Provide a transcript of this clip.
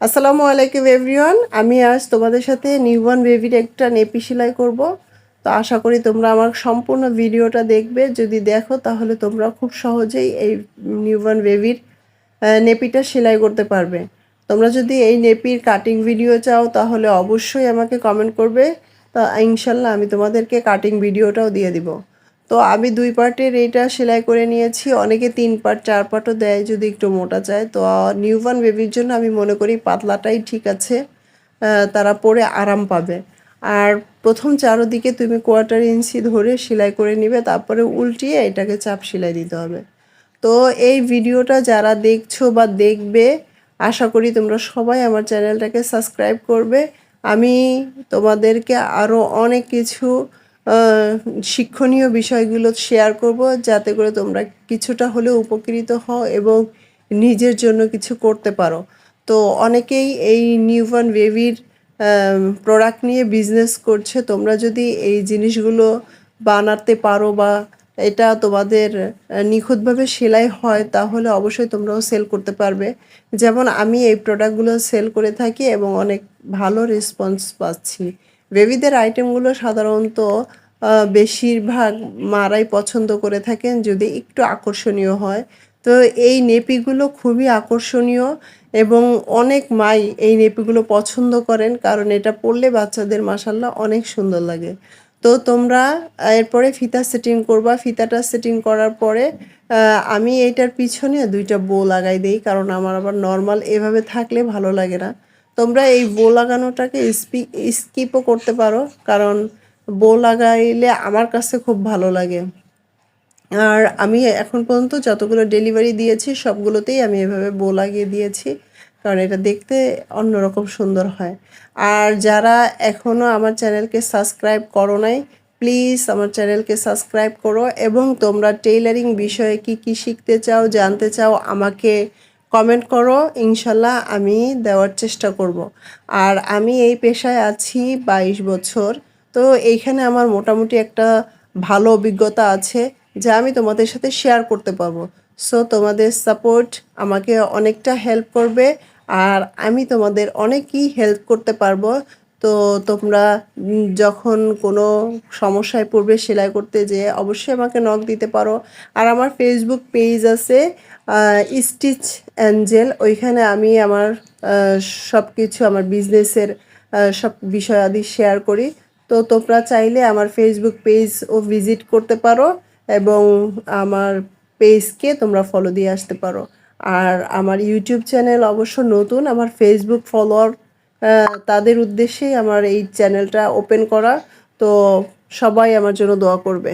আসসালামু আলাইকুম এভরিওয়ান, আমি আজ তোমাদের সাথে নিউবর্ন বেবির একটা নেপি সেলাই করব। তো আশা করি তোমরা আমার সম্পূর্ণ ভিডিওটা দেখবে। যদি দেখো তাহলে তোমরা খুব সহজেই এই নিউবর্ন বেবির নেপিটা সেলাই করতে পারবে। তোমরা যদি এই নেপির কাটিং ভিডিও চাও তাহলে অবশ্যই আমাকে কমেন্ট করবে। তা ইনশাল্লাহ আমি তোমাদেরকে কাটিং ভিডিওটাও দিয়ে দিব। তো আমি দুই পার্টের এইটা সেলাই করে নিয়েছি। অনেকে তিন পার্ট, চার পার্টও দেয় যদি একটু মোটা চায়। তো নিউবার্ন বেবির জন্য আমি মনে করি পাতলাটাই ঠিক আছে। তারা পরে আরাম পাবে। আর প্রথম চারোদিকে তুমি কোয়ার্টার ইঞ্চি ধরে সেলাই করে নিবে, তারপরে উল্টিয়ে এটাকে চাপ সেলাই দিতে হবে। তো, এই ভিডিওটা যারা দেখছ বা দেখবে, আশা করি তোমরা সবাই আমার চ্যানেলটাকে সাবস্ক্রাইব করবে। আমি তোমাদেরকে আরও অনেক কিছু শিক্ষণীয় বিষয়গুলো শেয়ার করব যাতে করে তোমরা কিছুটা হলেও উপকৃত হও এবং নিজের জন্য কিছু করতে পারো। তো অনেকেই এই নিউবর্ন বেবির প্রোডাক্ট নিয়ে বিজনেস করছে। তোমরা যদি এই জিনিসগুলো বানাতে পারো বা এটা তোমাদের নিখুঁতভাবে সেলাই হয়, তাহলে অবশ্যই তোমরাও সেল করতে পারবে। যেমন আমি এই প্রোডাক্টগুলো সেল করে থাকি এবং অনেক ভালো রেসপন্স পাচ্ছি। বেবিদের আইটেমগুলো সাধারণত বেশিরভাগ মারাই পছন্দ করে থাকেন যদি একটু আকর্ষণীয় হয়। তো এই নেপিগুলো খুবই আকর্ষণীয় এবং অনেক মাই এই নেপিগুলো পছন্দ করেন কারণ এটা পরলে বাচ্চাদের মাসাল্লাহ অনেক সুন্দর লাগে। তো তোমরা, এরপরে ফিতা সেটিং করবা। ফিতাটা সেটিং করার পরে আমি এইটার পিছনে দুইটা বো লাগাই দিই কারণ আমার আবার নর্মাল এভাবে থাকলে ভালো লাগে না। তোমরা এই বো লাগানোটাকে স্কিপও করতে পারো, কারণ বো লাগাইলে আমার কাছে খুব ভালো লাগে। আর আমি এখন পর্যন্ত যতগুলো ডেলিভারি দিয়েছি, সবগুলোতেই আমি এভাবে বো লাগিয়ে দিয়েছি, কারণ এটা দেখতে অন্যরকম সুন্দর হয়। আর যারা এখনও আমার চ্যানেলকে সাবস্ক্রাইব করো নাই, প্লিজ আমার চ্যানেলকে সাবস্ক্রাইব করো এবং তোমরা টেইলারিং বিষয়ে কি কি শিখতে চাও, জানতে চাও, আমাকে কমেন্ট করো, ইনশাল্লাহ আমি দেওয়ার চেষ্টা করব। আর আমি এই পেশায় আছি বাইশ বছর, তো এইখানে আমার মোটামুটি একটা ভালো অভিজ্ঞতা আছে যা আমি তোমাদের সাথে শেয়ার করতে পারব। সো তোমাদের সাপোর্ট আমাকে অনেকটা হেল্প করবে, আর আমি তোমাদের অনেকই হেল্প করতে পারব। তো তোমরা যখন কোনো সমস্যায় পড়বে সেলাই করতে যেয়ে অবশ্যই আমাকে নক দিতে পারো। আর আমার ফেসবুক পেজ আছে স্টিচ অ্যাঞ্জেল ওইখানে আমি আমার সব কিছু আমার বিজনেসের সব বিষয়াদি শেয়ার করি। তো তোমরা চাইলে আমার ফেসবুক পেজ ও ভিজিট করতে পারো এবং আমার পেজকে তোমরা ফলো দিয়ে আসতে পারো। আর আমার ইউটিউব চ্যানেল অবশ্য নতুন, আমার ফেসবুক ফলোয়ার তাদের উদ্দেশ্যেই আমার এই চ্যানেলটা ওপেন করা তো সবাই আমার জন্য দোয়া করবে।